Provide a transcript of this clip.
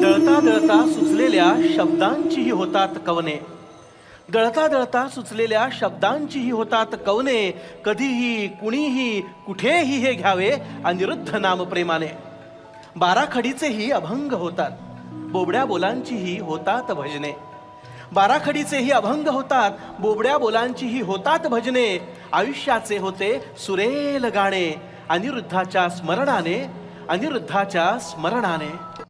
दळता दळता सुचलेल्या शब्दांचीही होतात कवने. दळता दळता सुचलेल्या शब्दांचीही होतात कवने. कधीही कुणीही कुठेही हे घ्यावे अनिरुद्ध नाम प्रेमाने बाराखडीचेही अभंग होतात. बोबड्या बोलांचीही होतात भजने. बाराखडीचेही अभंग होतात. बोबड्या बोलांचीही होतात भजने. आयुष्याचे होते सुरेल गाणे. अनिरुद्धाच्या स्मरणाने अनिरुद्धाच्या स्मरणाने.